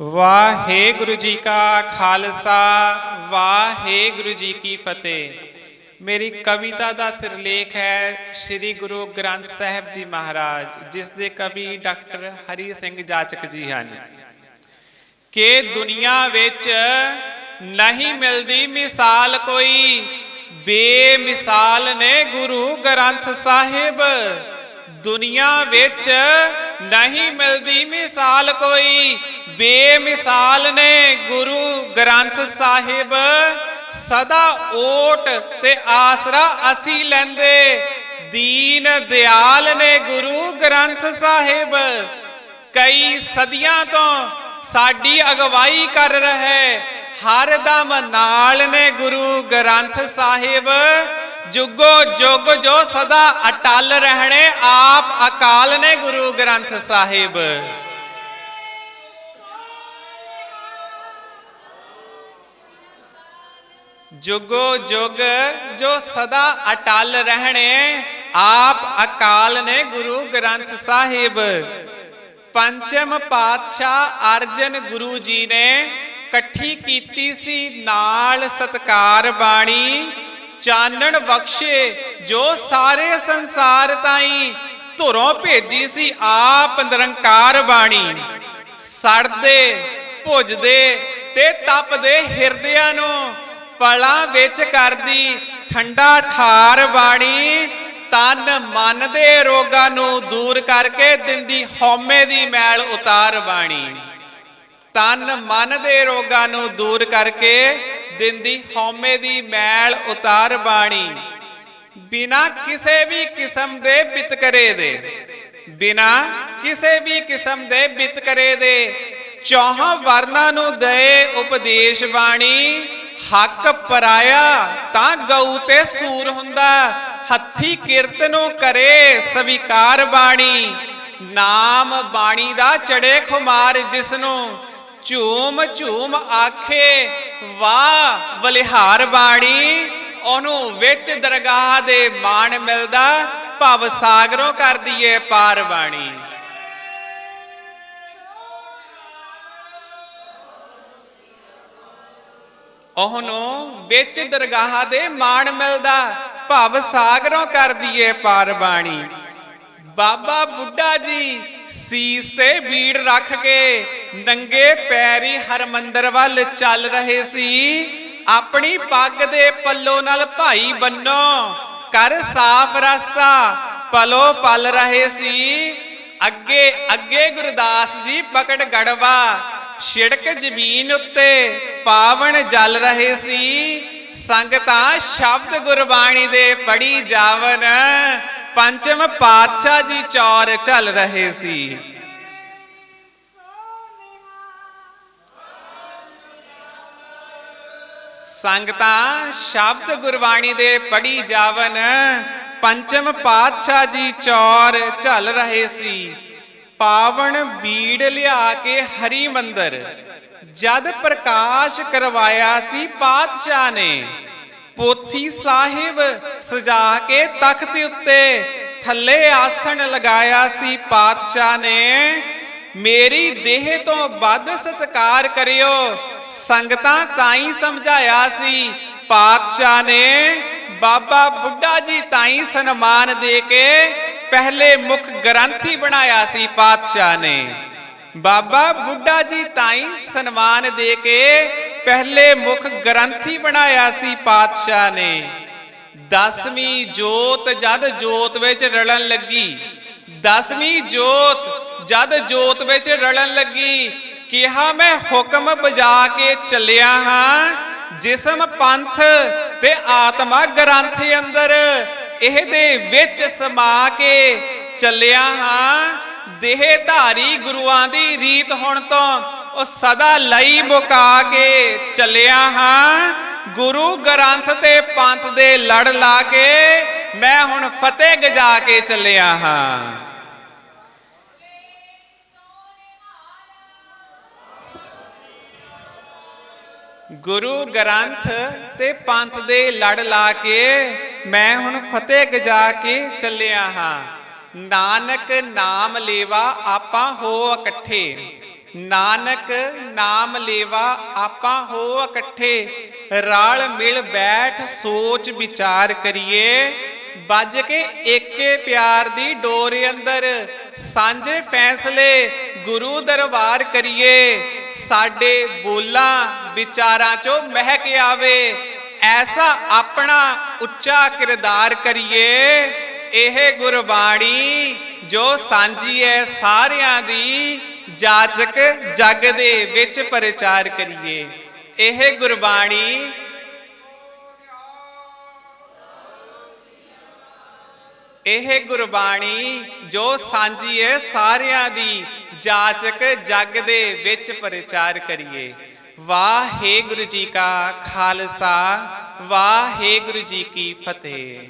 ਵਾਹਿਗੁਰੂ ਜੀ ਕਾ ਖਾਲਸਾ, ਵਾਹਿਗੁਰੂ ਜੀ ਕੀ ਫਤਿਹ। ਮੇਰੀ ਕਵਿਤਾ ਦਾ ਸਿਰਲੇਖ ਹੈ ਸ੍ਰੀ ਗੁਰੂ ਗ੍ਰੰਥ ਸਾਹਿਬ ਜੀ ਮਹਾਰਾਜ, ਜਿਸ ਦੇ ਕਵੀ ਡਾਕਟਰ ਹਰੀ ਸਿੰਘ ਜਾਚਕ ਜੀ ਹਨ। ਕਿ ਦੁਨੀਆ ਵਿੱਚ ਨਹੀਂ ਮਿਲਦੀ ਮਿਸਾਲ ਕੋਈ, ਬੇਮਿਸਾਲ ਨੇ ਗੁਰੂ ਗ੍ਰੰਥ ਸਾਹਿਬ। ਦੁਨੀਆ ਵਿੱਚ ਨਹੀਂ ਮਿਲਦੀ ਮਿਸਾਲ ਕੋਈ। ਬੇਮਿਸਾਲ ਨੇ ਗੁਰੂ ਗ੍ਰੰਥ ਸਾਹਿਬ ਸਦਾ ਓਟ ਤੇ ਆਸਰਾ ਅਸੀਂ ਲੈਂਦੇ। ਦੀਨ ਦਿਆਲ ਨੇ ਗੁਰੂ ਗ੍ਰੰਥ ਸਾਹਿਬ ਕਈ ਸਦੀਆਂ ਤੋਂ ਸਾਡੀ ਅਗਵਾਈ ਕਰ ਰਹੇ। ਹਰ ਦਮ ਨਾਲ ਨੇ ਗੁਰੂ ਗ੍ਰੰਥ ਸਾਹਿਬ ਜੁਗੋ ਜੁਗ ਜੋ ਸਦਾ ਅਟਲ ਰਹਿਣੇ, ਆਪ ਅਕਾਲ ਨੇ ਗੁਰੂ ਗ੍ਰੰਥ ਸਾਹਿਬ। ਜੁਗੋ ਜੁਗ ਜੋ ਸਦਾ ਅਟਲ ਰਹਿਣੇ, ਆਪ ਅਕਾਲ ਨੇ ਗੁਰੂ ਗ੍ਰੰਥ ਸਾਹਿਬ। ਪੰਚਮ ਪਾਤਸ਼ਾਹ ਅਰਜਨ ਗੁਰੂ ਜੀ ਨੇ ਇਕੱਠੀ ਕੀਤੀ ਸੀ ਨਾਲ ਸਤਕਾਰ ਬਾਣੀ ਚਾਨਣ ਬਖਸ਼ੇ, ਜੋ ਸਾਰੇ ਸੰਸਾਰ ਤਾਈ ਧੁਰੋਂ ਭੇਜੀ ਸੀ ਆਪ ਨਿਰੰਕਾਰ ਬਾਣੀ। ਸੜਦੇ, ਭੁਜਦੇ ਤੇ ਤਪਦੇ ਹਿਰਦਿਆਂ ਨੂੰ ਪਲਾਂ ਵਿੱਚ ਕਰਦੀ ਠੰਡਾ ਠਾਰ ਬਾਣੀ। ਤਨ ਮਨ ਦੇ ਰੋਗਾਂ ਨੂੰ ਦੂਰ ਕਰਕੇ ਦਿੰਦੀ ਹਉਮੈ ਦੀ ਮੈਲ ਉਤਾਰ ਬਾਣੀ। ਤਨ ਮਨ ਦੇ ਰੋਗਾਂ ਨੂੰ ਦੂਰ ਕਰਕੇ ਦਿੰਦੀ ਹਉਮੈ ਦੀ ਮੈਲ ਉਤਾਰ ਬਾਣੀ। ਬਿਨਾ ਕਿਸੇ ਵੀ ਕਿਸਮ ਦੇ ਬਿਤਕਰੇ ਦੇ। ਬਿਨਾ ਕਿਸੇ ਵੀ ਕਿਸਮ ਦੇ ਬਿਤਕਰੇ ਦੇ। ਚੌਹਾਂ ਵਰਨਾਂ ਨੂੰ ਦਏ ਉਪਦੇਸ਼ ਬਾਣੀ। ਹੱਕ ਪਰਾਇਆ ਤਾਂ ਗਊ ਤੇ ਸੂਰ ਹੁੰਦਾ। ਹੱਥੀ ਕਿਰਤ ਨੂੰ ਕਰੇ ਸਵੀਕਾਰ ਬਾਣੀ। ਨਾਮ ਬਾਣੀ ਦਾ ਚੜੇ ਖੁਮਾਰ ਜਿਸ ਨੂੰ ਝੂਮ ਝੂਮ ਆਖੇ ਵਾਹ, ਬਲਿਹਾਰ ਬਾਣੀ, ਉਹਨੂੰ ਵਿੱਚ ਦਰਗਾਹ ਦੇ ਮਾਣ ਮਿਲਦਾ, ਭਵ ਸਾਗਰੋਂ ਕਰਦੀ ਏ ਪਾਰ ਬਾਣੀ। ਉਹਨੂੰ ਵਿੱਚ ਦਰਗਾਹ ਦੇ ਮਾਣ ਮਿਲਦਾ, ਭਵ ਸਾਗਰੋਂ ਕਰਦੀ ਏ ਪਾਰ ਬਾਣੀ। ਬਾਬਾ ਬੁੱਢਾ ਜੀ ਸੀਸ ਤੇ ਬੀੜ ਰੱਖ ਕੇ ਨੰਗੇ ਪੈਰੀ ਹਰਮੰਦਰ ਵੱਲ ਚੱਲ ਰਹੇ ਸੀ। ਆਪਣੀ ਪੱਗ ਦੇ ਪੱਲੋ ਨਾਲ ਭਾਈ ਬੰਨੋ ਕਰ ਸਾਫ਼ ਰਸਤਾ, ਪਲੋ ਪਲ ਰਹੇ ਸੀ। ਅੱਗੇ ਅੱਗੇ ਗੁਰਦਾਸ ਜੀ ਪਕੜ ਗੜਵਾ, ਛਿੜਕ ਜ਼ਮੀਨ ਉੱਤੇ ਪਾਵਨ ਜਲ ਰਹੇ ਸੀ। ਸੰਗਤਾਂ ਸ਼ਬਦ ਗੁਰਬਾਣੀ ਦੇ ਪੜੀ ਜਾਵਨ ਪੰਚਮ ਪਾਤਸ਼ਾਹ ਜੀ ਚੌਰ ਚੱਲ ਰਹੇ ਸੀ। ਸੰਗਤਾਂ ਸ਼ਬਦ ਗੁਰਬਾਣੀ ਦੇ ਪੜੀ ਜਾਵਨ, ਪੰਚਮ ਪਾਤਸ਼ਾਹ ਜੀ ਚੌਰ ਚੱਲ ਰਹੇ ਸੀ। ਪਾਵਨ ਬੀੜ ਲਿਆ ਕੇ ਹਰੀ ਮੰਦਰ, ਜਦ ਪ੍ਰਕਾਸ਼ ਕਰਵਾਇਆ ਸੀ ਪਾਤਸ਼ਾਹ ਨੇ। ਪੋਥੀ ਸਾਹਿਬ ਸਜਾ ਕੇ ਤਖਤ ਉੱਤੇ ਥੱਲੇ ਆਸਣ ਲਗਾਇਆ ਸੀ ਪਾਤਸ਼ਾਹ ਨੇ। ਮੇਰੀ ਦੇਹ ਤੋਂ ਵੱਧ ਸਤਕਾਰ ਕਰਿਓ ਸੰਗਤਾਂ ਤਾਈ ਸਮਝਾਇਆ ਸੀ। ਪਾਤਸ਼ਾਹ ਨੇ ਬਾਬਾ ਬੁੱਢਾ ਜੀ ਤਾਈ ਸਨਮਾਨ ਦੇ ਕੇ ਪਹਿਲੇ ਮੁੱਖ ਗ੍ਰੰਥੀ ਬਣਾਇਆ ਸੀ ਪਾਤਸ਼ਾਹ ਨੇ। ਬਾਬਾ ਬੁੱਢਾ ਜੀ ਤਾਈ ਸਨਮਾਨ ਦੇ ਕੇ ਪਹਿਲੇ ਮੁੱਖ ਗ੍ਰੰਥੀ ਬਣਾਇਆ ਸੀ ਪਾਤਸ਼ਾਹ ਨੇ। ਦਸਵੀਂ ਜੋਤ ਜਦ ਜੋਤ ਵਿੱਚ ਰਲਣ ਲੱਗੀ। ਦਸਵੀਂ ਜੋਤ ਜਦ ਜੋਤ ਵਿੱਚ ਰਲਣ ਲੱਗੀ ਕਿਹਾ ਮੈਂ ਹੁਕਮ ਬਜਾ ਕੇ ਚੱਲਿਆ ਹਾਂ, ਜਿਸਮ ਪੰਥ ਤੇ ਆਤਮਾ ਗ੍ਰੰਥ ਅੰਦਰ ਇਹਦੇ ਵਿੱਚ ਸਮਾ ਕੇ ਚੱਲਿਆ ਹਾਂ। ਦੇਹ ਧਾਰੀ ਗੁਰੂਆਂ ਦੀ ਰੀਤ ਹੁਣ ਤੋਂ ਉਹ ਸਦਾ ਲਈ ਮੁਕਾ ਕੇ ਚੱਲਿਆ ਹਾਂ। ਗੁਰੂ ਗ੍ਰੰਥ ਤੇ ਪੰਥ ਦੇ ਲੜ ਲਾ ਕੇ ਮੈਂ ਹੁਣ ਫਤਿਹ ਗਜਾ ਕੇ ਚੱਲਿਆ ਹਾਂ। ਗੁਰੂ ਗ੍ਰੰਥ ਤੇ ਪੰਥ ਦੇ ਲੜ ਲਾ ਕੇ ਮੈਂ ਹੁਣ ਫਤਿਹ ਗਜਾ ਕੇ ਚੱਲਿਆ ਹਾਂ। ਨਾਨਕ ਨਾਮ ਲੇਵਾ ਆਪਾਂ ਹੋ ਇਕੱਠੇ। ਨਾਨਕ ਨਾਮ ਲੇਵਾ ਆਪਾਂ ਹੋ ਇਕੱਠੇ। ਰਲ ਮਿਲ ਬੈਠ ਸੋਚ ਵਿਚਾਰ ਕਰੀਏ। ਵੱਜ ਕੇ ਏਕੇ ਪਿਆਰ ਦੀ ਡੋਰ ਅੰਦਰ। ਸਾਂਝੇ ਫੈਸਲੇ ਗੁਰੂ ਦਰਬਾਰ ਕਰੀਏ। ਸਾਡੇ ਬੋਲਾਂ ਵਿਚਾਰਾਂ ਚੋਂ ਮਹਿਕ ਆਵੇ, ਐਸਾ ਆਪਣਾ ਉੱਚਾ ਕਿਰਦਾਰ ਕਰੀਏ, ਇਹ ਗੁਰਬਾਣੀ ਜੋ ਸਾਂਝੀ ਹੈ ਸਾਰਿਆਂ ਦੀ ਜਾਚਕ ਜਗ ਦੇ ਵਿੱਚ ਪ੍ਰਚਾਰ ਕਰੀਏ। ਇਹ ਗੁਰਬਾਣੀ ਇਹ ਗੁਰਬਾਣੀ ਜੋ ਸਾਂਝੀ ਹੈ ਸਾਰਿਆਂ ਦੀ ਜਾਚਕ ਜਗ ਦੇ ਵਿੱਚ ਪ੍ਰਚਾਰ ਕਰੀਏ। ਵਾਹਿਗੁਰੂ ਜੀ ਕਾ ਖਾਲਸਾ ਵਾਹਿਗੁਰੂ ਜੀ ਕੀ ਫਤਿਹ।